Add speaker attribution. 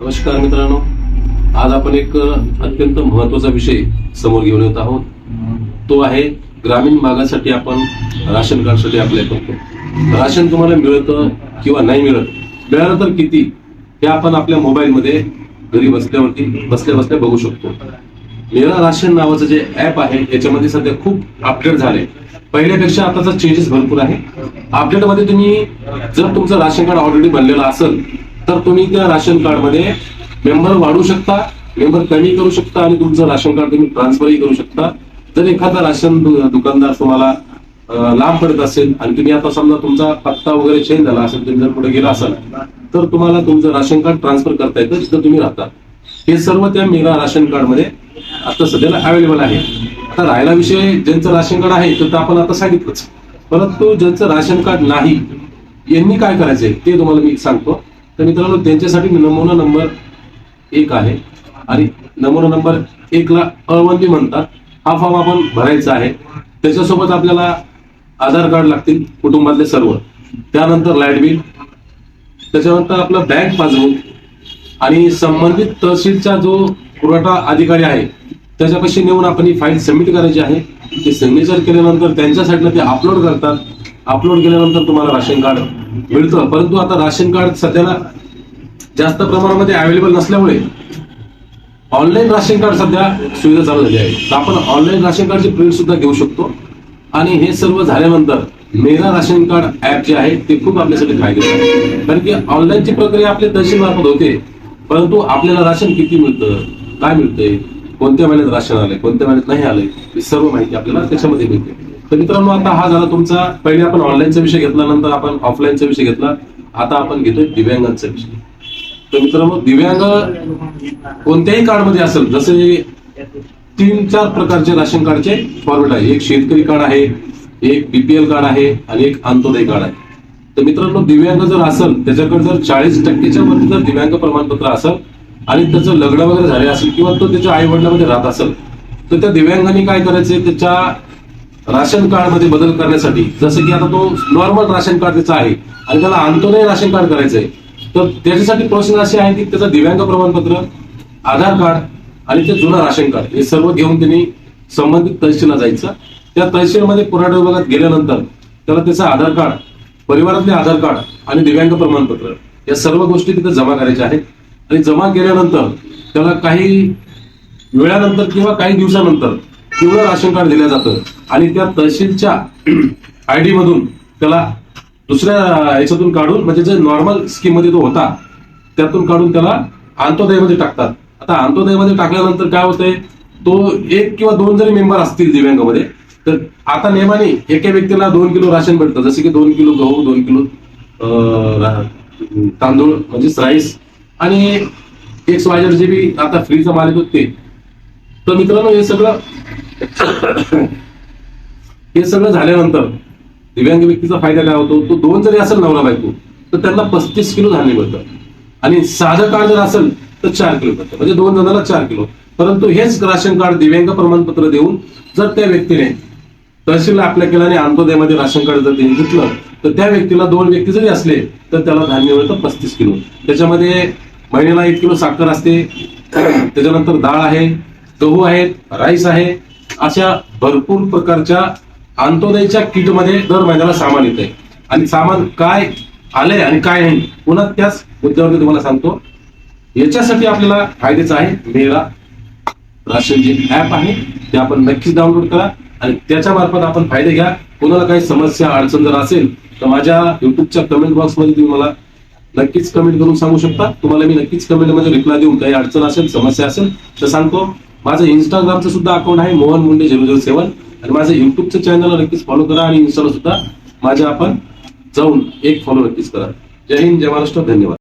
Speaker 1: नमस्कार मित्रांनो. आज आपण एक अत्यंत महत्त्वाचा विषय समोर घेऊन येत आहोत. तो आहे ग्रामीण भागासाठी आपण राशन कार्डसाठी अप्लाय करतो. राशन तुम्हाला मिळतं किंवा नाही मिळत मिळालं तर किती हे आपण आपल्या मोबाईलमध्ये घरी बसल्यावरती बसल्या बसल्या बघू शकतो. मेरा राशन नावाचं जे ऍप आहे याच्यामध्ये सध्या खूप अपडेट झाले पहिल्यापेक्षा आताचा चेंजेस भरपूर आहे. अपडेटमध्ये तुम्ही जर तुमचं राशन कार्ड ऑलरेडी बनलेलं असेल तर तुम्ही त्या राशन कार्डमध्ये मेंबर वाढवू शकता मेंबर कमी करू शकता आणि तुमचं राशन कार्ड तुम्ही ट्रान्सफरही करू शकता. जर एखादा राशन दुकानदार तुम्हाला लांब पडत असेल आणि तुम्ही आता समजा तुमचा पत्ता वगैरे चेंज झाला असेल तुम्ही जर पुढे गेला असाल तर तुम्हाला तुमचं राशन कार्ड ट्रान्सफर करता येतं जिथं तुम्ही राहता. हे सर्व त्या मेगा राशन कार्डमध्ये आता सध्याला अवेलेबल आहे. आता राहिला विषय ज्यांचं राशन कार्ड आहे तर आपण आता सांगितलंच. परंतु ज्यांचं राशन कार्ड नाही यांनी काय करायचंय ते तुम्हाला मी सांगतो. तर मित्रांनो त्यांच्यासाठी नमुना नंबर एक आहे. आणि नमुना नंबर एकला अवंती म्हणतात. हा फॉर्म आपण भरायचा आहे. त्याच्यासोबत आपल्याला आधार कार्ड लागतील कुटुंबातले सर्व. त्यानंतर लाइट बिल. त्याच्यानंतर आपलं बँक पासबुक. आणि संबंधित तहसीलचा जो पुरवठा अधिकारी आहे त्याच्यापाशी नेऊन आपण ही फाईल सबमिट करायची आहे. ते सिग्नेचर केल्यानंतर त्यांच्या साईडला ते अपलोड करतात. अपलोड केल्यानंतर तुम्हाला राशन कार्ड मिळतं. परंतु आता राशन कार्ड सध्याला जास्त प्रमाणामध्ये अवेलेबल नसल्यामुळे ऑनलाईन राशन कार्ड सध्या सुविधा चालू झाली आहे. तर आपण ऑनलाईन राशन कार्डची प्रिंट सुद्धा घेऊ शकतो. आणि हे सर्व झाल्यानंतर मेरा राशन कार्ड ऍप जे आहे ते खूप आपल्यासाठी फायदेशीर आहे. कारण की ऑनलाईनची प्रक्रिया आपल्या दर्शन मार्फत होते. परंतु आपल्याला राशन किती मिळतं काय मिळतंय कोणत्या महिन्यात राशन आलंय कोणत्या महिन्यात नाही आलंय ही सर्व माहिती आपल्याला त्याच्यामध्ये मिळते. तर मित्रांनो आता हा झाला तुमचा. पहिले आपण ऑनलाईनचा विषय घेतला नंतर आपण ऑफलाईनचा विषय घेतला. आता आपण घेतोय दिव्यांगांचा विषय. तर मित्रांनो दिव्यांग कोणत्याही कार्डमध्ये असेल जसे तीन चार प्रकारचे राशन कार्डचे फॉर्मेट आहे. एक शेतकरी कार्ड आहे एक बीपीएल कार्ड आहे आणि एक अंत्योदय कार्ड आहे. तर मित्रांनो दिव्यांग जर असेल त्याच्याकडे जर चाळीस टक्केच्या वरती जर दिव्यांग प्रमाणपत्र असेल आणि त्याचं लग्न वगैरे झाले असेल किंवा तो त्याच्या आई वडिलांमध्ये राहत असेल तर त्या दिव्यांगाने काय करायचे त्याच्या राशन कार्डमध्ये बदल करण्यासाठी जसं की आता तो नॉर्मल राशन कार्ड त्याचा आहे आणि त्याला अंत्योदय राशन कार्ड करायचं आहे तर त्याच्यासाठी प्रोसेस अशी आहे की त्याचं दिव्यांग प्रमाणपत्र आधार कार्ड आणि ते जुनं राशन कार्ड हे सर्व घेऊन त्यांनी संबंधित तहसीलला जायचं. त्या तहसीलमध्ये पुराठा विभागात गेल्यानंतर त्याला त्याचं आधार कार्ड परिवारातले आधार कार्ड आणि दिव्यांग प्रमाणपत्र या सर्व गोष्टी तिथे जमा करायच्या आहेत. आणि जमा केल्यानंतर त्याला काही वेळानंतर किंवा काही दिवसानंतर पिवळं राशन कार्ड दिलं जातं. आणि त्या तहसीलच्या आय डी मधून त्याला दुसऱ्या याच्यातून काढून म्हणजे जे नॉर्मल स्कीममध्ये तो होता त्यातून काढून त्याला अंत्योदयमध्ये टाकतात. आता अंत्योदयमध्ये टाकल्यानंतर काय होतंय? तो एक किंवा दोन जरी मेंबर असतील दिव्यांगामध्ये तर आता नेमाने एका व्यक्तीला दोन किलो राशन भेटतं. जसे की दोन किलो गहू दोन किलो तांदूळ म्हणजेच राईस आणि एक स्वायजर जे बी आता फ्रीचा माल येतो ते. तर मित्रांनो हे सगळं हे सगळं झाल्यानंतर दिव्यांग व्यक्तीचा फायदा काय होतो? तो दोन जरी असेल नवरा बायको तर त्यांना पस्तीस किलो धान्य मिळतं. आणि साधं कार्ड जर असेल तर चार किलो मिळतं. म्हणजे दोन जणांना चार किलो. परंतु हेच राशन कार्ड दिव्यांग प्रमाणपत्र देऊन जर त्या व्यक्तीने तहसीलला आपल्या केला आणि अंत्योदयामध्ये राशन कार्ड जर त्यांनी घेतलं तर त्या व्यक्तीला दोन व्यक्ती जरी असले तर त्याला धान्य मिळतं पस्तीस किलो. त्याच्यामध्ये महिन्याला एक किलो साखर असते. त्याच्यानंतर डाळ आहे गहू आहेत राईस आहे अशा भरपूर प्रकारच्या अंत्योदयच्या किटमध्ये दर महिन्याला सामान येत आहे आणि सामान काय आलंय आणि काय नाही पुन्हा त्याच मुद्द्यावरती तुम्हाला सांगतो. याच्यासाठी आपल्याला फायद्याचं आहे मेरा राशन जे ऍप आहे ते आपण नक्कीच डाउनलोड करा. आणि त्याच्या मार्फत आपण फायदे घ्या. कोणाला काही समस्या अडचण जर असेल तर माझ्या युट्यूबच्या कमेंट बॉक्समध्ये तुम्ही मला नक्कीच कमेंट करून सांगू शकता. तुम्हाला मी नक्कीच कमेंटमध्ये रिप्लाय देऊन काही अडचण असेल समस्या असेल तर सांगतो. माझं इंस्टाग्रामचं सुद्धा अकाउंट आहे Mohan Munde zero zero seven. आणि माझं युट्यूबचं चॅनल नक्कीच फॉलो करा आणि इन्स्टाला सुद्धा माझ्या आपण जाऊन एक फॉलो नक्कीच करा. जय हिंद जय महाराष्ट्र धन्यवाद.